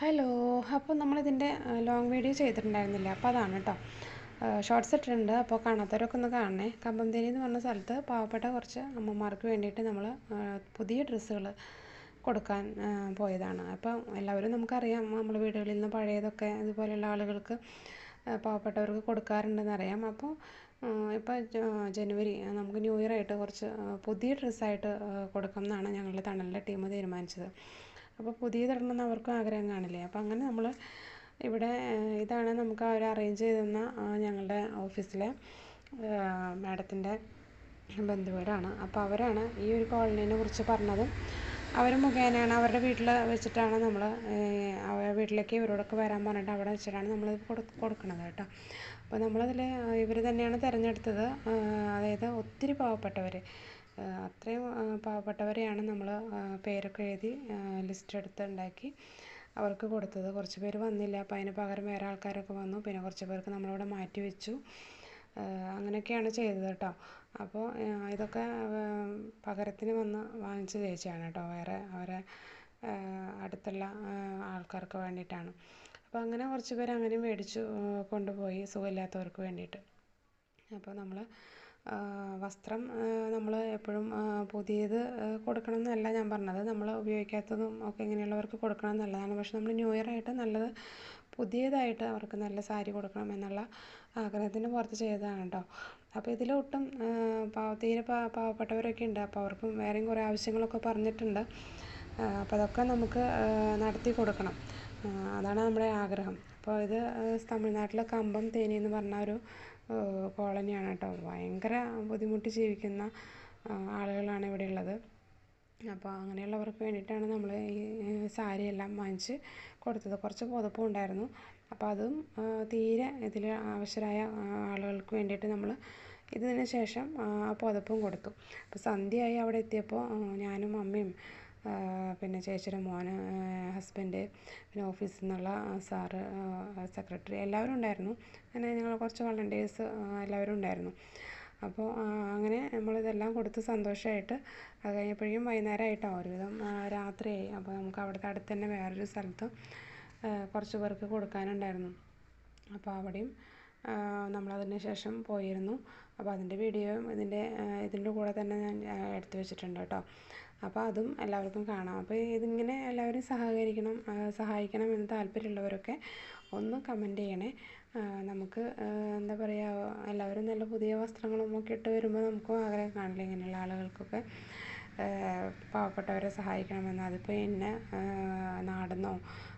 Hello അപ്പോൾ നമ്മളിതിന്റെ long video ചെയ്തിട്ടുണ്ടായിരുന്നില്ല? അപ്പോൾ അതാണ് കേട്ടോ ഷോർട്ട്സ് ഇട്ടിട്ടുണ്ട്. അപ്പോൾ കാണാത്തവരൊക്കെ ഒന്ന് കാണണേ. കമ്പന്തേരി എന്ന് പറഞ്ഞ സ്ഥലത്ത് പാവപ്പെട്ട കുറച്ച് അമ്മമാർക്ക് വേണ്ടിയിട്ട് നമ്മൾ പുതിയ ഡ്രസ്സുകൾ കൊടുക്കാൻ പോയതാണ്. അപ്പം എല്ലാവരും നമുക്കറിയാം നമ്മൾ വീടുകളിൽ നിന്ന് പഴയതൊക്കെ ഇതുപോലെയുള്ള ആളുകൾക്ക് പാവപ്പെട്ടവർക്ക് കൊടുക്കാറുണ്ടെന്ന് അറിയാം. അപ്പോൾ ഇപ്പോൾ ജനുവരി നമുക്ക് ന്യൂ ഇയർ ആയിട്ട് കുറച്ച് പുതിയ ഡ്രസ്സായിട്ട് കൊടുക്കാം എന്നാണ് ഞങ്ങളുടെ തണലിന്റെ ടീം തീരുമാനിച്ചത്. അപ്പോൾ പുതിയതിടണമെന്ന് അവർക്കും ആഗ്രഹം കാണില്ലേ? അപ്പോൾ അങ്ങനെ നമ്മൾ ഇവിടെ ഇതാണ് നമുക്ക് അവർ അറേഞ്ച് ചെയ്ത് തന്ന ഞങ്ങളുടെ ഓഫീസിലെ മാഡത്തിന്റെ ബന്ധുവീടാണ് അപ്പോൾ അവരാണ് ഈ ഒരു കോളനീനെ കുറിച്ച് പറഞ്ഞതും അവർ മുഖേനയാണ് അവരുടെ വീട്ടിൽ വെച്ചിട്ടാണ് നമ്മൾ അവരുടെ വീട്ടിലേക്ക് ഇവരോടൊക്കെ വരാൻ പറഞ്ഞിട്ട് അവിടെ വെച്ചിട്ടാണ് നമ്മൾ കൊടുക്കുന്നത് കേട്ടോ. അപ്പോൾ നമ്മളതിൽ ഇവർ തന്നെയാണ് തിരഞ്ഞെടുത്തത്. അതായത് ഒത്തിരി പാവപ്പെട്ടവർ അത്രയും പാവപ്പെട്ടവരെയാണ് നമ്മൾ പേരൊക്കെ എഴുതി ലിസ്റ്റ് എടുത്ത് ഉണ്ടാക്കി അവർക്ക് കൊടുത്തത്. കുറച്ച് പേര് വന്നില്ല. അപ്പോൾ അതിന് പകരം വേറെ ആൾക്കാരൊക്കെ വന്നു. പിന്നെ കുറച്ച് പേർക്ക് നമ്മളവിടെ മാറ്റി വെച്ചു. അങ്ങനെയൊക്കെയാണ് ചെയ്തത് കേട്ടോ. അപ്പോൾ ഇതൊക്കെ പകരത്തിന് വന്ന് വാങ്ങിച്ച ചേച്ചിയാണ് കേട്ടോ. വേറെ അവരെ അടുത്തുള്ള ആൾക്കാർക്ക് വേണ്ടിയിട്ടാണ്. അപ്പോൾ അങ്ങനെ കുറച്ച് പേര് അങ്ങനെ മേടിച്ചു കൊണ്ടുപോയി. സുഖമില്ലാത്തവർക്ക് വേണ്ടിയിട്ട്. അപ്പോൾ നമ്മൾ വസ്ത്രം നമ്മൾ എപ്പോഴും പുതിയത് കൊടുക്കണം എന്നല്ല ഞാൻ പറഞ്ഞത്. നമ്മൾ ഉപയോഗിക്കാത്തതും ഒക്കെ ഇങ്ങനെയുള്ളവർക്ക് കൊടുക്കണം നല്ലതാണ് പക്ഷെ നമ്മൾ ന്യൂ ഇയർ ആയിട്ട് നല്ലത് പുതിയതായിട്ട് അവർക്ക് നല്ല സാരി കൊടുക്കണം എന്നുള്ള ആഗ്രഹത്തിന് പുറത്ത് ചെയ്തതാണ് കേട്ടോ അപ്പോൾ ഇതിലൊട്ടും പാവ തീരെ പാവപ്പെട്ടവരൊക്കെ ഉണ്ട്. അപ്പോൾ അവർക്കും വേറെയും കുറേ ആവശ്യങ്ങളൊക്കെ പറഞ്ഞിട്ടുണ്ട്. അപ്പോൾ അതൊക്കെ നമുക്ക് നടത്തി കൊടുക്കണം. അതാണ് നമ്മുടെ ആഗ്രഹം. അപ്പോൾ ഇത് തമിഴ്നാട്ടിലെ കമ്പം തേനി എന്ന് പറഞ്ഞ ഒരു കോളനിയാണ് കേട്ടോ. ഭയങ്കര ബുദ്ധിമുട്ടി ജീവിക്കുന്ന ആളുകളാണ് ഇവിടെ ഉള്ളത്. അപ്പോൾ അങ്ങനെയുള്ളവർക്ക് വേണ്ടിയിട്ടാണ് നമ്മൾ ഈ സാരി എല്ലാം വാങ്ങിച്ച് കൊടുത്തത്. കുറച്ച് പുതപ്പും ഉണ്ടായിരുന്നു. അപ്പോൾ അതും തീരെ ഇതിൽ ആവശ്യരായ ആളുകൾക്ക് വേണ്ടിയിട്ട് നമ്മൾ ഇതിന് ശേഷം ആ പുതപ്പും കൊടുത്തു. അപ്പോൾ സന്ധ്യയായി അവിടെ എത്തിയപ്പോൾ ഞാനും അമ്മയും പിന്നെ ചേച്ചിയുടെ മോൻ ഹസ്ബൻഡ് പിന്നെ ഓഫീസിൽ നിന്നുള്ള സാറ് സെക്രട്ടറി എല്ലാവരും ഉണ്ടായിരുന്നു. അങ്ങനെ ഞങ്ങൾ കുറച്ച് വളണ്ടിയേഴ്സ് എല്ലാവരും ഉണ്ടായിരുന്നു. അപ്പോൾ അങ്ങനെ നമ്മളിതെല്ലാം കൊടുത്ത് സന്തോഷമായിട്ട് അത് കഴിഞ്ഞപ്പോഴേക്കും വൈകുന്നേരമായിട്ടാണ് ഒരുവിധം രാത്രിയായി. അപ്പോൾ നമുക്ക് അവിടുത്തെ അടുത്ത് തന്നെ വേറൊരു സ്ഥലത്ത് കുറച്ച് പേർക്ക് കൊടുക്കാനുണ്ടായിരുന്നു. അപ്പോൾ അവിടെയും നമ്മളതിന് ശേഷം പോയിരുന്നു. അപ്പോൾ അതിന്റെ വീഡിയോയും ഇതിന്റെ ഇതിന്റെ കൂടെ തന്നെ ഞാൻ എടുത്തു വെച്ചിട്ടുണ്ട് കേട്ടോ. അപ്പോൾ അതും എല്ലാവർക്കും കാണാം. അപ്പോൾ ഇതിങ്ങനെ എല്ലാവരും സഹകരിക്കണം സഹായിക്കണം എന്ന് താല്പര്യമുള്ളവരൊക്കെ ഒന്ന് കമന്റ് ചെയ്യണേ. നമുക്ക് എന്താ പറയുക എല്ലാവരും നല്ല പുതിയ വസ്ത്രങ്ങളും ഒക്കെ ഇട്ട് വരുമ്പോൾ നമുക്കും ആഗ്രഹം കാണില്ല ഇങ്ങനെയുള്ള ആളുകൾക്കൊക്കെ. പാവപ്പെട്ടവരെ സഹായിക്കണമെന്ന്. അതിപ്പോൾ ഇന്ന നാടെന്നോ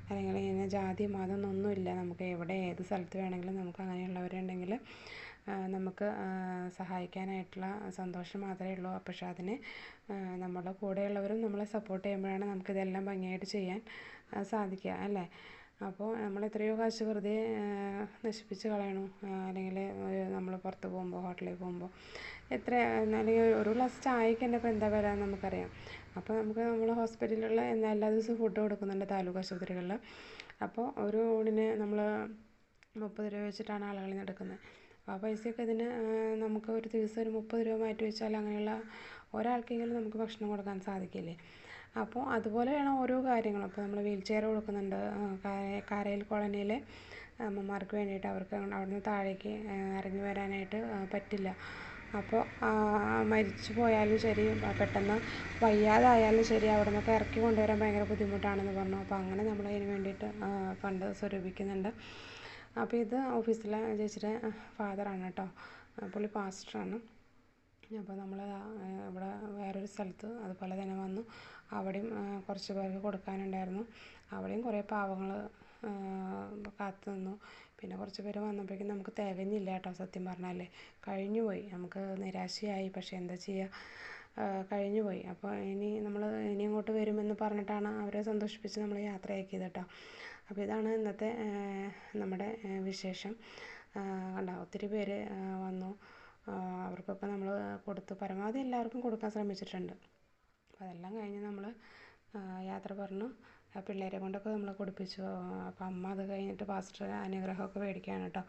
അല്ലെങ്കിൽ ഇന്ന ജാതി മതം എന്നൊന്നുമില്ല നമുക്ക് എവിടെ ഏത് സ്ഥലത്ത് വേണമെങ്കിലും നമുക്ക് അങ്ങനെയുള്ളവരുണ്ടെങ്കിൽ നമുക്ക് സഹായിക്കാനായിട്ടുള്ള സന്തോഷം മാത്രമേ ഉള്ളൂ. പക്ഷേ അതിന് നമ്മുടെ കൂടെയുള്ളവരും നമ്മളെ സപ്പോർട്ട് ചെയ്യുമ്പോഴാണ് നമുക്കിതെല്ലാം ഭംഗിയായിട്ട് ചെയ്യാൻ സാധിക്കുക അല്ലേ? അപ്പോൾ നമ്മൾ എത്രയോ കാശ് വെറുതെ നശിപ്പിച്ച് കളയണു. അല്ലെങ്കിൽ നമ്മൾ പുറത്ത് പോകുമ്പോൾ ഹോട്ടലിൽ പോകുമ്പോൾ. എത്ര അല്ലെങ്കിൽ ഒരു ഗ്ലാസ് ചായക്ക് തന്നെ ഇപ്പോൾ എന്താ വില നമുക്കറിയാം. അപ്പോൾ നമുക്ക് നമ്മൾ ഹോസ്പിറ്റലിലുള്ള എല്ലാ ദിവസവും ഫുഡ് കൊടുക്കുന്നുണ്ട് താലൂക്ക് ആശുപത്രികളിൽ. അപ്പോൾ ഒരു ഊണിന് നമ്മൾ മുപ്പത് രൂപ വെച്ചിട്ടാണ് ആളുകളിൽ നിന്ന് എടുക്കുന്നത്. ആ പൈസയൊക്കെ ഇതിന് നമുക്ക് ഒരു ദിവസം ഒരു മുപ്പത് രൂപ മാറ്റി വെച്ചാൽ അങ്ങനെയുള്ള ഒരാൾക്കെങ്കിലും നമുക്ക് ഭക്ഷണം കൊടുക്കാൻ സാധിക്കില്ലേ? അപ്പോൾ അതുപോലെയാണ് ഓരോ കാര്യങ്ങളും. അപ്പോൾ നമ്മൾ വീൽ ചെയർ കൊടുക്കുന്നുണ്ട് കാരയിൽ കോളനിയിലെ അമ്മമാർക്ക് വേണ്ടിയിട്ട് അവർക്ക് അവിടുന്ന് താഴേക്ക് ഇറങ്ങി വരാനായിട്ട് പറ്റില്ല. അപ്പോൾ മരിച്ചു പോയാലും ശരി പെട്ടെന്ന് വയ്യാതായാലും ശരി അവിടെ നിന്നൊക്കെ ഇറക്കി കൊണ്ടുവരാൻ ഭയങ്കര ബുദ്ധിമുട്ടാണെന്ന് പറഞ്ഞു. അപ്പോൾ അങ്ങനെ നമ്മൾ അതിന് വേണ്ടിയിട്ട് ഫണ്ട് സ്വരൂപിക്കുന്നുണ്ട്. അപ്പോൾ ഇത് ഓഫീസിലെ ചേച്ചിയുടെ ഫാദറാണ് കേട്ടോ. പുള്ളി പാസ്റ്ററാണ്. അപ്പോൾ നമ്മൾ ഇവിടെ വേറൊരു സ്ഥലത്ത് അതുപോലെ തന്നെ വന്നു. അവിടെയും കുറച്ച് പേർക്ക് കൊടുക്കാനുണ്ടായിരുന്നു. അവിടെയും കുറേ പാവങ്ങൾ കാത്തു നിന്നു. പിന്നെ കുറച്ച് പേര് വന്നപ്പോഴേക്കും നമുക്ക് തികഞ്ഞില്ല കേട്ടോ സത്യം പറഞ്ഞാൽ കഴിഞ്ഞു പോയി. നമുക്ക് നിരാശയായി. പക്ഷേ എന്താ ചെയ്യുക കഴിഞ്ഞു പോയി. അപ്പോൾ ഇനി നമ്മൾ ഇനി അങ്ങോട്ട് വരുമെന്ന് പറഞ്ഞിട്ടാണ് അവരെ സന്തോഷിപ്പിച്ച് നമ്മൾ യാത്രയാക്കിയത് കേട്ടോ. അപ്പോൾ ഇതാണ് ഇന്നത്തെ നമ്മുടെ വിശേഷം. കണ്ടോ ഒത്തിരി പേര് വന്നു. അവർക്കൊക്കെ നമ്മൾ കൊടുത്തു പരമാവധി എല്ലാവർക്കും കൊടുക്കാൻ ശ്രമിച്ചിട്ടുണ്ട്. അതെല്ലാം കഴിഞ്ഞ് നമ്മൾ യാത്ര പറഞ്ഞു. പിള്ളേരെ കൊണ്ടൊക്കെ നമ്മൾ കൊടുപ്പിച്ചു. അപ്പം അമ്മ അത് കഴിഞ്ഞിട്ട് പാസ്റ്റർ അനുഗ്രഹമൊക്കെ മേടിക്കുകയാണ് കേട്ടോ.